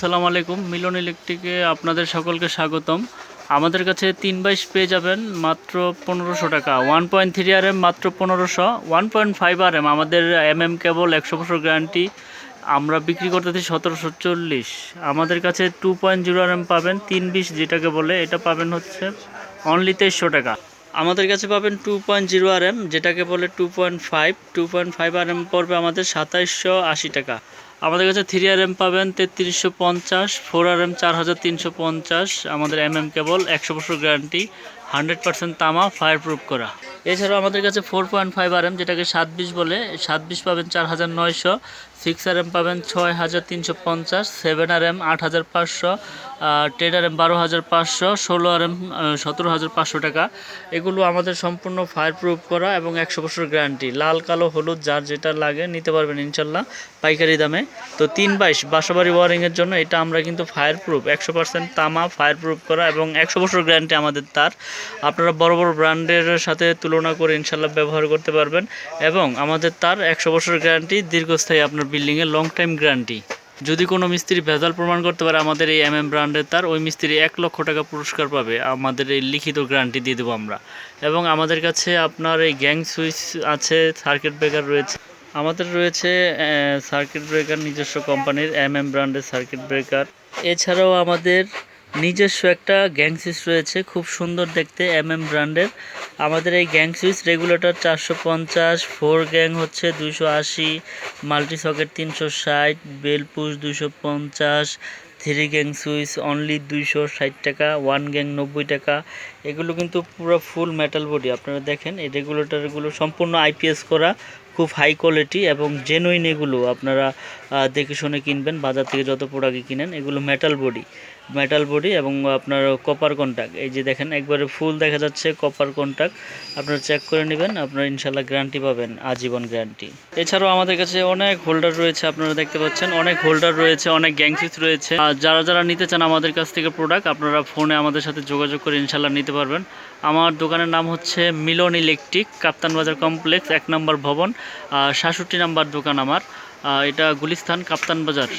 আসসালামু আলাইকুম, মিলন ইলেকট্রিকে আপনাদের সকলকে স্বাগতম। আমাদের কাছে তিন বাইশ পেয়ে যাবেন মাত্র পনেরোশো টাকা। One point three R M মাত্র পনেরোশো, one point five R M আমাদের এম এম কেবল একশো বছর গ্যারান্টি। আমরা বিক্রি করতে করতেছি সতেরোশো চল্লিশ। আমাদের কাছে two point zero R M পাবেন, তিন বিশ যেটাকে বলে, এটা পাবেন হচ্ছে অনলি তেইশশো টাকা। আমাদের কাছে পাবেন two point zero R M যেটাকে বলে two point five two point five R M পড়বে আমাদের সাতাইশশো আশি টাকা। আমাদের কাছে থ্রি আর এম পাবেন তেত্রিশশো পঞ্চাশ ফোর আর এম চার হাজার তিনশো পঞ্চাশ, আমাদের এম এম কেবল একশো বছর গ্যারান্টি হান্ড্রেড পার্সেন্ট তামা ফায়ার প্রুফ করা। এছাড়াও আমাদের কাছে four point five R M যেটাকে সাত বিশ বলে, সাত বিশ পাবেন চার হাজার নয়শো সিক্স আর এম পাবেন ছয় হাজার তিনশো পঞ্চাশ সেভেন আর এম আট হাজার পাঁচশো টেন আর এম বারো হাজার পাঁচশো, ষোলো আর এম সতেরো হাজার পাঁচশো টাকা। এগুলো আমাদের সম্পূর্ণ ফায়ার প্রুফ করা এবং একশো বছর গ্যারান্টি লাল, কালো, হলুদ, যার যেটা লাগে নিতে পারবেন ইনশাল্লাহ পাইকারি দামে। তো তিন বাইশ, বাসাবাড়ি ওয়ারিংয়ের জন্য এটা আমরা কিন্তু ফায়ার প্রুফ একশো পার্সেন্ট তামা ফায়ার প্রুফ করা এবং একশো বছর গ্যারান্টি আমাদের তার। আপনারা বড় বড় ব্র্যান্ডের সাথে তুলনা করে ইনশাল্লাহ ব্যবহার করতে পারবেন এবং আমাদের তার একশো বছর গ্যারান্টি দীর্ঘস্থায়ী আপনার বিল্ডিংয়ে লং টাইম গ্যারান্টি যদি কোনো মিস্ত্রি ভেজাল প্রমাণ করতে পারে, আমাদের এই এম এম ব্র্যান্ডের তার, ওই মিস্ত্রি এক লক্ষ টাকা পুরস্কার পাবে। আমাদের এই লিখিত গ্যারান্টি দিয়ে দেবো আমরা। এবং আমাদের কাছে আপনার এই গ্যাং সুইচ আছে সার্কিট ব্রেকার রয়েছে। আমাদের রয়েছে সার্কিট ব্রেকার নিজস্ব কোম্পানির এম এম ব্র্যান্ডের সার্কিট ব্রেকার এছাড়াও আমাদের নিজস্ব একটা গ্যাং সুইচ রয়েছে, খুব সুন্দর দেখতে এম এম ব্র্যান্ডের আমাদের এই গ্যাং সুইচ রেগুলেটর চারশো পঞ্চাশ ফোর গ্যাং হচ্ছে দুশো আশি মাল্টি সকেট তিনশো ষাট বেল পুশ দুশো পঞ্চাশ থ্রি গ্যাং সুইচ অনলি দুইশো ষাট টাকা ওয়ান গ্যাং নব্বই টাকা। এগুলো কিন্তু পুরো ফুল মেটাল বডি আপনারা দেখেন, এই রেগুলেটরগুলো সম্পূর্ণ আইপিএস করা। খুব হাই কোয়ালিটি এবং জেনুইন এগুলো আপনারা দেখে শুনে কিনবেন, বাজার থেকে যত প্রোডাক্টই কিনেন, এগুলো মেটাল বডি মেটাল বডি এবং আপনার কপার কন্টাক্ট এই যে দেখেন, একবারে ফুল দেখা যাচ্ছে কপার কন্টাক্ট আপনারা চেক করে নেবেন, আপনারা ইনশাল্লাহ গ্যারান্টি পাবেন, আজীবন গ্যারান্টি এছাড়াও আমাদের কাছে অনেক হোল্ডার রয়েছে, আপনারা দেখতে পাচ্ছেন, অনেক হোল্ডার রয়েছে, অনেক গ্যাংসিস রয়েছে। আর যারা যারা নিতে চান আমাদের কাছ থেকে প্রোডাক্ট আপনারা ফোনে আমাদের সাথে যোগাযোগ করে ইনশাল্লাহ নিতে পারবেন। আমার দোকানের নাম হচ্ছে মিলন ইলেকট্রিক, কাপ্তান বাজার কমপ্লেক্স, এক নম্বর ভবন। সাতষট্টি নাম্বার দোকান আমার। এটা গুলিস্তান কাপ্তান বাজার।